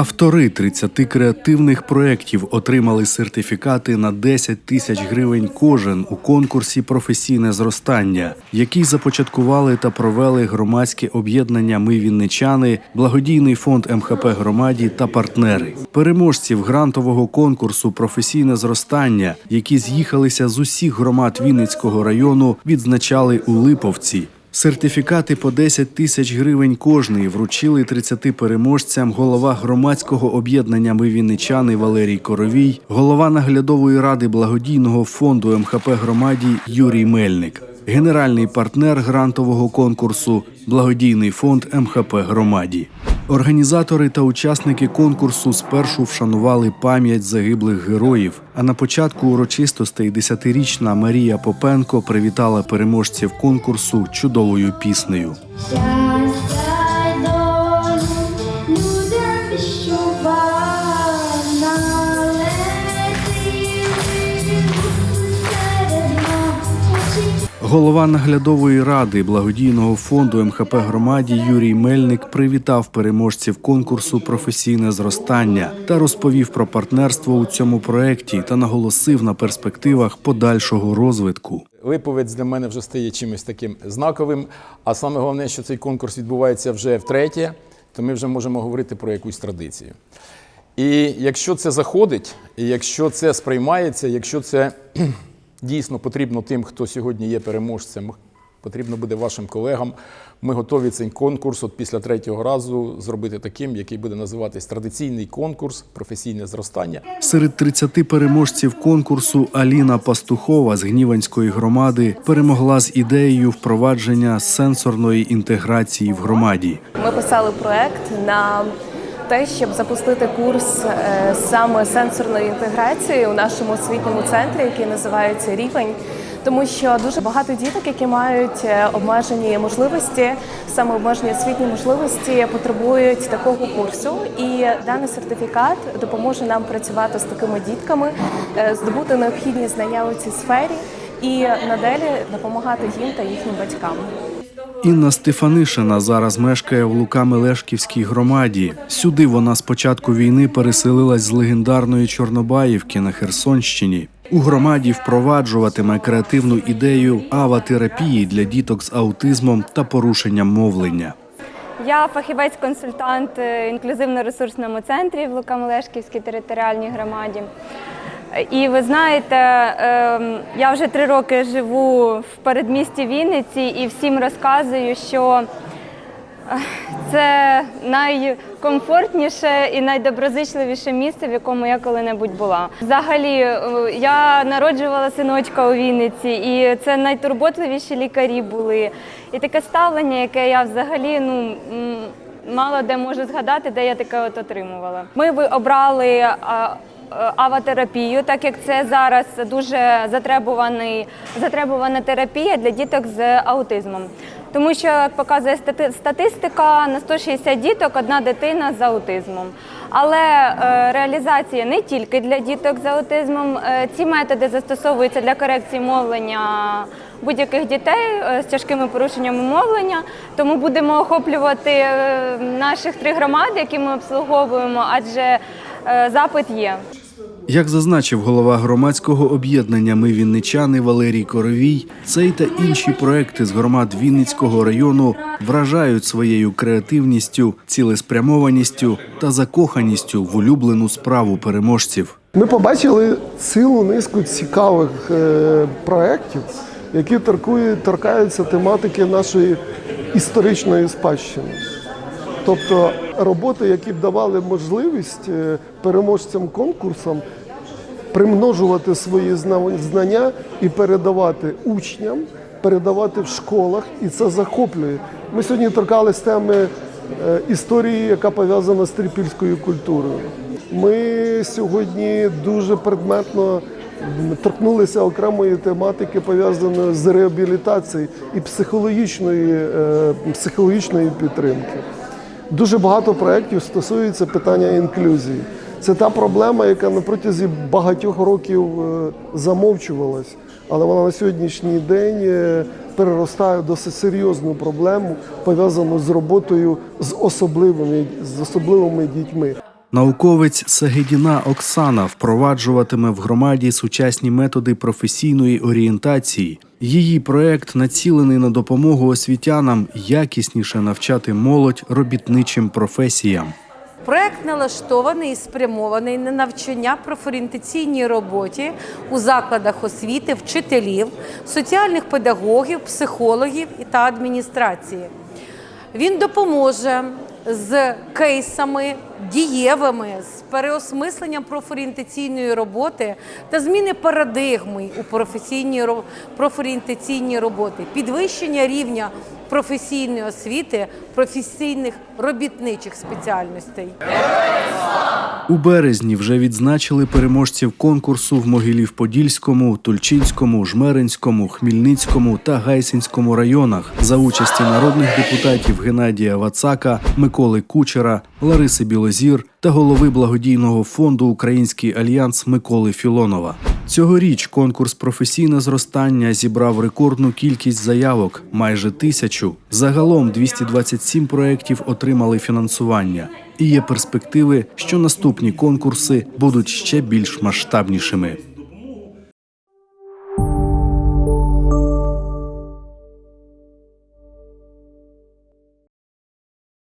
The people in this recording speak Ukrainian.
Автори 30 креативних проєктів отримали сертифікати на 10 тисяч гривень кожен у конкурсі Професійне зростання, який започаткували та провели громадське об'єднання Ми Вінничани, благодійний фонд МХП громаді та партнери. Переможців грантового конкурсу Професійне зростання, які з'їхалися з усіх громад Вінницького району, відзначали у Липовці. Сертифікати по 10 тисяч гривень кожний вручили 30 переможцям голова громадського об'єднання Ми Вінничани Валерій Коровій, голова наглядової ради благодійного фонду МХП громаді Юрій Мельник, генеральний партнер грантового конкурсу Благодійний фонд МХП громаді. Організатори та учасники конкурсу спершу вшанували пам'ять загиблих героїв. А на початку урочистостей десятирічна Марія Попенко привітала переможців конкурсу чудовою піснею. Голова наглядової ради благодійного фонду МХП громаді Юрій Мельник привітав переможців конкурсу Професійне зростання та розповів про партнерство у цьому проєкті та наголосив на перспективах подальшого розвитку. Липовець для мене вже стає чимось таким знаковим. А саме головне, що цей конкурс відбувається вже втретє, то ми вже можемо говорити про якусь традицію. І якщо це заходить, і якщо це сприймається, якщо це дійсно потрібно тим, хто сьогодні є переможцем, потрібно буде вашим колегам, ми готові цей конкурс от після третього разу зробити таким, який буде називатись традиційний конкурс, професійне зростання. Серед 30 переможців конкурсу Аліна Пастухова з Гніванської громади перемогла з ідеєю впровадження сенсорної інтеграції в громаді. Ми писали проект на те, щоб запустити курс е, саме сенсорної інтеграції у нашому освітньому центрі, який називається Рівень. Тому що дуже багато діток, які мають е, обмежені можливості, саме обмежені освітні можливості, потребують такого курсу. І даний сертифікат допоможе нам працювати з такими дітками, е, здобути необхідні знання у цій сфері і надалі допомагати їм та їхнім батькам. Інна Стефанишина зараз мешкає в Лука-Мелешківській громаді. Сюди вона з початку війни переселилась з легендарної Чорнобаївки на Херсонщині. У громаді впроваджуватиме креативну ідею аватерапії для діток з аутизмом та порушенням мовлення. Я фахівець-консультант е, інклюзивно-ресурсному центрі в Лука-Мелешківській територіальній громаді. І ви знаєте, ем, я вже три роки живу в передмісті Вінниці і всім розказую, що е, це найкомфортніше і найдоброзичливіше місце, в якому я коли-небудь була. Взагалі, е, я народжувала синочка у Вінниці, і це найтурботливіші лікарі були. І таке ставлення, яке я взагалі ну. Мало де можу згадати, де я таке от отримувала. Ми обрали аватерапію, так як це зараз дуже затребуваний, затребувана терапія для діток з аутизмом. Тому що, як показує стати- статистика, на 160 діток одна дитина з аутизмом. Але е, реалізація не тільки для діток з аутизмом. Е, ці методи застосовуються для корекції мовлення будь-яких дітей е, з тяжкими порушеннями мовлення. Тому будемо охоплювати е, наших три громади, які ми обслуговуємо, адже е, запит є. Як зазначив голова громадського об'єднання Ми Вінничани Валерій Коровій, цей та інші проекти з громад Вінницького району вражають своєю креативністю, цілеспрямованістю та закоханістю в улюблену справу переможців. Ми побачили цілу низку цікавих е, проєктів, які торкують, торкаються тематики нашої історичної спадщини. Тобто роботи, які б давали можливість е, переможцям конкурсам примножувати свої знання і передавати учням, передавати в школах, і це захоплює. Ми сьогодні торкались теми е, історії, яка пов'язана з трипільською культурою. Ми сьогодні дуже предметно торкнулися окремої тематики, пов'язаної з реабілітацією і психологічної, е, психологічної підтримки. Дуже багато проєктів стосується питання інклюзії. Це та проблема, яка на протязі багатьох років е, замовчувалась, але вона на сьогоднішній день е, переростає в досить серйозну проблему, пов'язану з роботою з особливими, з особливими дітьми. Науковець Сагедіна Оксана впроваджуватиме в громаді сучасні методи професійної орієнтації. Її проект націлений на допомогу освітянам якісніше навчати молодь робітничим професіям. Проект налаштований і спрямований на навчання профорієнтаційній роботі у закладах освіти, вчителів, соціальних педагогів, психологів та адміністрації. Він допоможе з кейсами дієвими, з переосмисленням профорієнтаційної роботи та зміни парадигми у професійній ро- профорієнтаційній роботи, підвищення рівня професійної освіти, професійних робітничих спеціальностей. У березні вже відзначили переможців конкурсу в Могилів-Подільському, Тульчинському, Жмеринському, Хмільницькому та Гайсинському районах за участі народних депутатів Геннадія Вацака, Миколи Кучера, Лариси Білозір та голови благодійного фонду Український альянс Миколи Філонова. Цьогоріч конкурс професійне зростання зібрав рекордну кількість заявок майже тисячу. Загалом 227 проєктів отримали фінансування. І є перспективи, що наступні конкурси будуть ще більш масштабнішими.